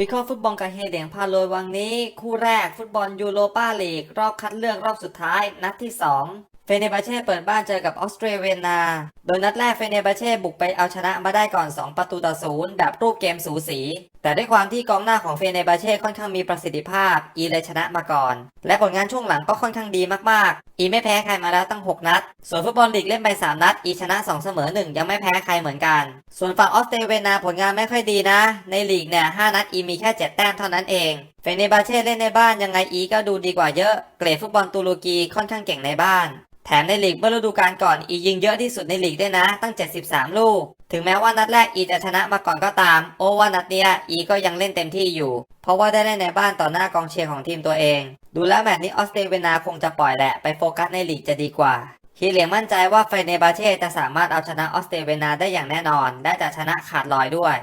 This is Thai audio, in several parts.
วิเคราะห์ฟุตบอลกับเฮเดงพาโลยวังนี้ คู่แรกฟุตบอลยูโรปาลีก รอบคัดเลือกรอบสุดท้าย นัดที่ 2 เฟเนบาเช่เปิดบ้านเจอกับออสเตรเลียนา โดยนัดแรกเฟเนบาเช่บุกไปเอาชนะมาได้ก่อน 2 ประตูต่อศูนย์แบบรูปเกมสูสี แต่ด้วยความที่กองหน้าของเฟเนบาเช่ค่อนข้างมีประสิทธิภาพ อีเลยชนะมาก่อน และผลงานช่วงหลังก็ค่อนข้างดีมากๆ อีไม่แพ้ใครมาแล้วตั้ง 6 นัด ส่วนฟุตบอลลีกเล่นไป 3 นัด อีชนะ 2 เสมอ 1 ยังไม่แพ้ใครเหมือนกัน ส่วนฝั่งออสเตรเลียนาผลงานไม่ค่อยดีนะ ในลีกเนี่ย5นัดอีมีแค่ 7 แต้มเท่านั้นเองเฟเนบาเช่เล่นในบ้านยังไงอีก็ดูดีกว่าเยอะ เกรดฟุตบอลตุรกีค่อนข้างเก่งในบ้าน แถมในลีกเมื่อฤดูกาลก่อนอียิงเยอะที่สุดในลีกด้วยนะ ตั้ง 73 ลูก ถึงแม้ว่านัดแรกอีจะชนะมาก่อนก็ตาม โอ้ว่านัดเนี้ยอีก็ยังเล่นเต็มที่อยู่ เพราะว่าได้เล่นในบ้านต่อหน้ากองเชียร์ของทีมตัวเอง ดูแล้วแมตช์นี้ออสเตรเลียนาคงจะปล่อยแหละไปโฟกัสในลีกจะดีกว่าฮีเหลียงมั่นใจว่าเฟเนบาเช่จะสามารถเอาชนะออสเตรเลียนาได้อย่างแน่นอน และจะชนะขาดลอยด้วย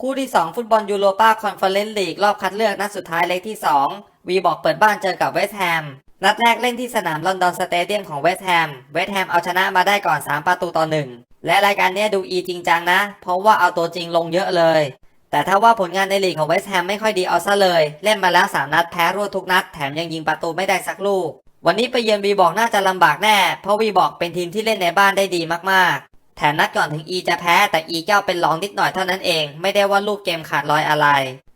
คู่ที่ 2 ฟุตบอลยูโรปาคอนเฟอเรนซ์ลีกรอบคัดเลือกนัดสุดท้ายเล็กที่ 2 วีบอกเปิดบ้านเจอกับเวสต์แฮม นัดแรกเล่นที่สนามลอนดอนสเตเดียมของเวสต์แฮม เวสต์แฮมเอาชนะมาได้ก่อน 3 ประตูต่อ1และรายการนี้ดูอีจริงจังนะ เพราะว่าเอาตัวจริงลงเยอะเลย แต่ถ้าว่าผลงานในลีกของเวสต์แฮมไม่ค่อยดีเอาซะเลย เล่นมาแล้ว 3 นัดแพ้รวดทุกนัด แถมยังยิงประตูไม่ได้สักลูก วันนี้ไปเยือนวีบอกน่าจะลำบากแน่ เพราะวีบอกเป็นทีมที่เล่นในบ้านได้ดีมากๆ แถมนัดก่อนถึงอีจะแพ้แต่อีเจ้าเป็นรองนิดหน่อยเท่านั้นเอง ไม่ได้ว่าลูกเกมขาดลอยอะไร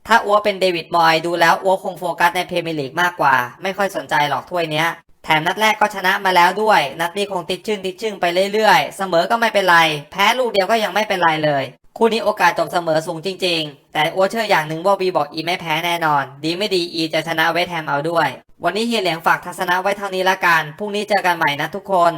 ถ้าอัวเป็นเดวิดมอยดูแล้วอัวคงโฟกัสในเพรเมียร์ลีกมากกว่า ไม่ค่อยสนใจหรอกถ้วยเนี้ย แถมนัดแรกก็ชนะมาแล้วด้วย นัดนี้คงติดชึ่งติดชึ่งไปเรื่อยๆ เสมอก็ไม่เป็นไร แพ้ลูกเดียวก็ยังไม่เป็นไรเลย คู่นี้โอกาสจบเสมอสูงจริง ๆ แต่อัวเชื่ออย่างหนึ่งว่าวีบอกอีไม่แพ้แน่นอน ดีไม่ดีอีจะชนะเวสต์แฮมเอาด้วย วันนี้เฮียเหลียงฝากทัศนะไว้เท่านี้ละกัน พรุ่งนี้เจอกันใหม่นะทุกคน